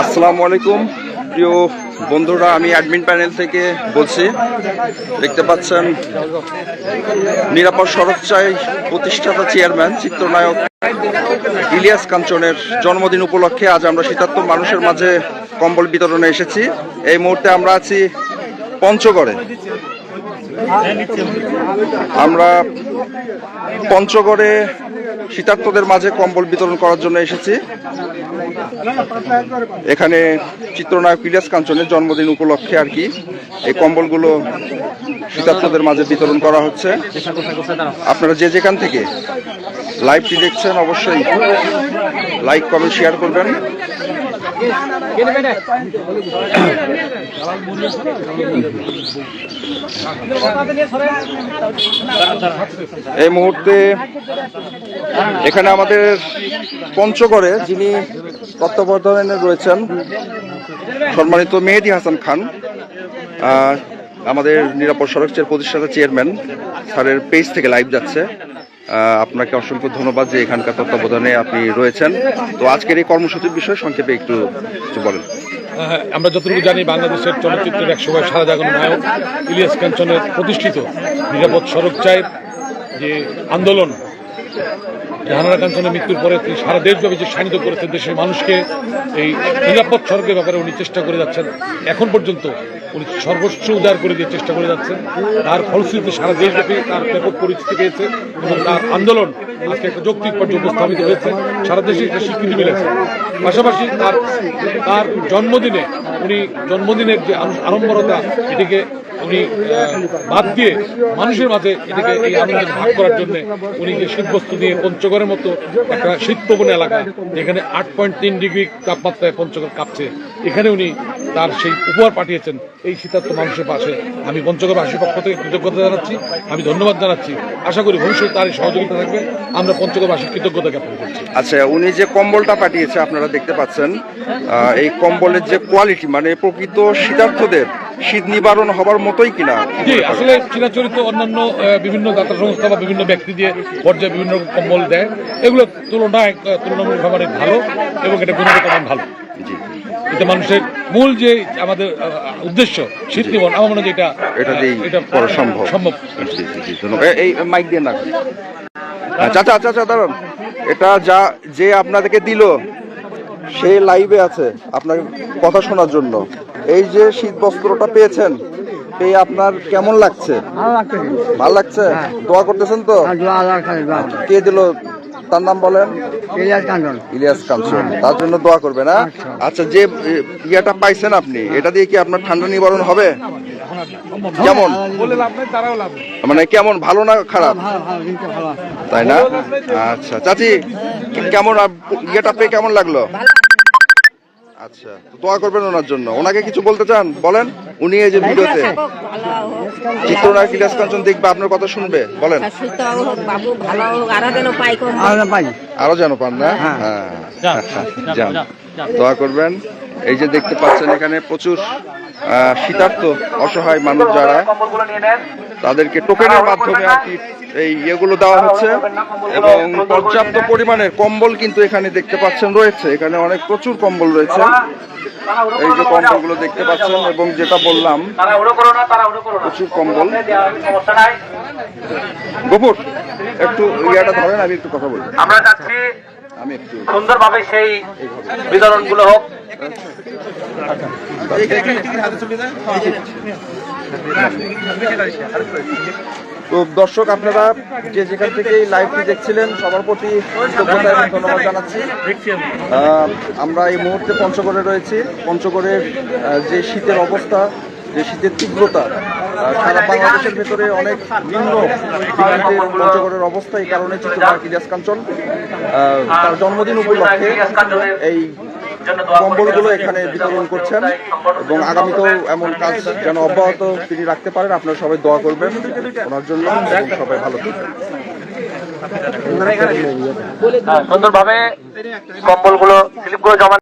আসসালামু আলাইকুম। প্রিয় বন্ধুরা, আমি অ্যাডমিন প্যানেল থেকে বলছি, দেখতে পাচ্ছেন নিরাপদ সড়ক চাই প্রতিষ্ঠাতা চেয়ারম্যান চিত্রনায়ক ইলিয়াস কাঞ্চনের জন্মদিন উপলক্ষে আজ আমরা শীতার্থ মানুষের মাঝে কম্বল বিতরণে এসেছি। এই মুহূর্তে আমরা আছি পঞ্চগড়ে। আমরা পঞ্চগড়ে শীতার্থদের মাঝে কম্বল বিতরণ করার জন্য এসেছি। এখানে চিত্রনায়ক ইলিয়াস কাঞ্চনের জন্মদিন উপলক্ষে আর কি এই কম্বলগুলো শীতার্থদের মাঝে বিতরণ করা হচ্ছে। আপনারা যে যেখান থেকে লাইভটি দেখছেন অবশ্যই লাইক, কমেন্ট, শেয়ার করবেন। এই মুহূর্তে এখানে আমাদের পঞ্চগড়ে যিনি তত্ত্বাবধানে রয়েছেন সম্মানিত মেহেদি হাসান খান আমাদের নিরাপদ সড়কের প্রতিষ্ঠাতা চেয়ারম্যান স্যারের পেজ থেকে লাইভ যাচ্ছে। আপনাকে অসংখ্য ধন্যবাদ যে এখানকার তত্ত্বাবধানে আপনি রয়েছেন। তো আজকের এই কর্মসূচির বিষয়ে সংক্ষেপে একটু বলেন। আমরা যতটুকু জানি বাংলাদেশের চলচ্চিত্রের এক সময় সারা জাগানো নায়ক ইলিয়াস কাঞ্চনের প্রতিষ্ঠিত নিরাপদ সড়ক চায় যে আন্দোলন জাহানারা কাঞ্চনের মৃত্যুর পরে তিনি সারা দেশব্যাপী যে শানিত করেছেন, দেশের মানুষকে এই নিরাপদ সড়কের ব্যাপারে উনি চেষ্টা করে যাচ্ছেন। এখন পর্যন্ত উনি সর্বোচ্চ উদার করে দিয়ে চেষ্টা করে যাচ্ছেন। তার ফলশ্রুতিতে সারা দেশব্যাপী তার ব্যাপক পরিচিতি পেয়েছে এবং তার আন্দোলন আজকে একটা যৌক্তিক পর্যায়ে উপস্থাপিত হয়েছে। সারা দেশে একটা স্বীকৃতি মিলেছে। পাশাপাশি তার তার জন্মদিনে, উনি জন্মদিনের যে আড়ম্বরতা, এটিকে উনি বাদ দিয়ে মানুষের মাঝে এটাকে এই আনন্দ ভাগ করার জন্য উনি যে শীতবস্ত্র নিয়ে পঞ্চগড়ের মতো একটা শীতপ্রবণ এলাকা, যেখানে আট পয়েন্ট তিন ডিগ্রি তাপমাত্রায় পঞ্চগড় কাঁপছে, এখানে উনি তার সেই উপহার পাঠিয়েছেন। এই শীতার্থ মানুষের পাশে আমি পঞ্চগড়বাসীর পক্ষ থেকে কৃতজ্ঞতা জানাচ্ছি, আমি ধন্যবাদ জানাচ্ছি। আশা করি ভবিষ্যতে তার এই সহযোগিতা থাকবে। আমরা পঞ্চগড়বাসীর কৃতজ্ঞতা জ্ঞাপন করছি। আচ্ছা উনি যে কম্বলটা পাঠিয়েছে, আপনারা দেখতে পাচ্ছেন এই কম্বলের যে কোয়ালিটি মানে প্রকৃত শীতার্থদের শীত নিবারণ হবার মতোই কিনা? জি আসলে চিরাচরিত অন্যান্য বিভিন্ন দাতা সংস্থা বা বিভিন্ন ব্যক্তি দিয়ে পর্যায়ে বিভিন্ন রকম কম্বল দেয় এগুলো তুলনায় আহ, তুলনামূলকভাবে ভালো এবং এটা গুণগত মান ভালো। জি। এটা মানুষের মূল যে আমাদের উদ্দেশ্য শীত নিবন আমার মনে হয় এটা এটা এটা করা সম্ভব। সম্ভব। এই মাইক দিয়ে না চাচা চাচা দাঁড়ান। এটা যা যে আপনাদেরকে দিল সে লাইভে আছে আপনার কথা শোনার জন্য। এই যে শীত বস্ত্রটা পেয়েছেন পেয়ে আপনার কেমন লাগছে? ভালো লাগছে। দোয়া করতেছেন তো? দোয়া কে দিল? তার নাম বলেন? ইলিয়াস কাঞ্চন। তার জন্য দোয়া করবে না? আচ্ছা। যে এ, ইয়েটা পাইছেন আপনি এটা দিয়ে কি আপনার ঠান্ডা নিবারণ হবে? কেমন? বলে লাভ নেই তারাও লাভ মানে কেমন ভালো না খারাপ? তাই না? আচ্ছা চাচি কেমন ইয়েটা পেয়ে কেমন লাগল? আচ্ছা তো দোয়া করবেন ওনার জন্য। ওনাকে কিছু বলতে চান? বলেন উনি এই যে ভিডিওতে চিত্রনায়ক ইলিয়াস কাঞ্চন দেখবে আপনার কথা শুনবে? বলেন। সুস্থ হোক বাবু ভালো হোক আরও যেন পান না? হ্যাঁ। দোয়া করবেন। এই যে দেখতে পাচ্ছেন এখানে প্রচুর আহ, শীতার্থ অসহায় মানুষ যারা। তাদেরকে টোকেনের মাধ্যমে আর কি এই ইয়েগুলো দেওয়া হচ্ছে এবং পর্যাপ্ত পরিমাণের কম্বল কিন্তু এখানে দেখতে পাচ্ছেন রয়েছে। এখানে অনেক প্রচুর কম্বল রয়েছে। এই যে কম্বলগুলো দেখতে পাচ্ছেন এবং যেটা বললাম প্রচুর কম্বল। গপুর একটু ইয়াটা ধরেন আমি একটু কথা বলি। আমরা চাচ্ছি আমি একটু সুন্দরভাবে সেই বিতরণগুলো হোক তো দর্শক, আপনারা যে যেখান থেকে এই লাইভটি দেখছিলেন, সবার প্রতি কৃতজ্ঞতা এবং ধন্যবাদ জানাচ্ছি। আমরা এই মুহূর্তে পঞ্চগড়ে রয়েছি। পঞ্চগড়ের যে শীতের অবস্থা, যে শীতের তীব্রতা সারা বাংলাদেশের ভেতরে অনেক নিম্ন পঞ্চগড়ের অবস্থা এই কারণে চিত্রনায়ক কাঞ্চন তার জন্মদিন উপলক্ষে এই কম্বলগুলো এখানে বিতরণ করছেন এবং আগামীতেও এমন কাজ যেন অব্যাহত তিনি রাখতে পারেন আপনারা সবাই দোয়া করবেন ওনার জন্য সবাই ভালো থাকবেন। সুন্দরভাবে কম্বলগুলো স্লিপগুলো স্লিপগুলো জমা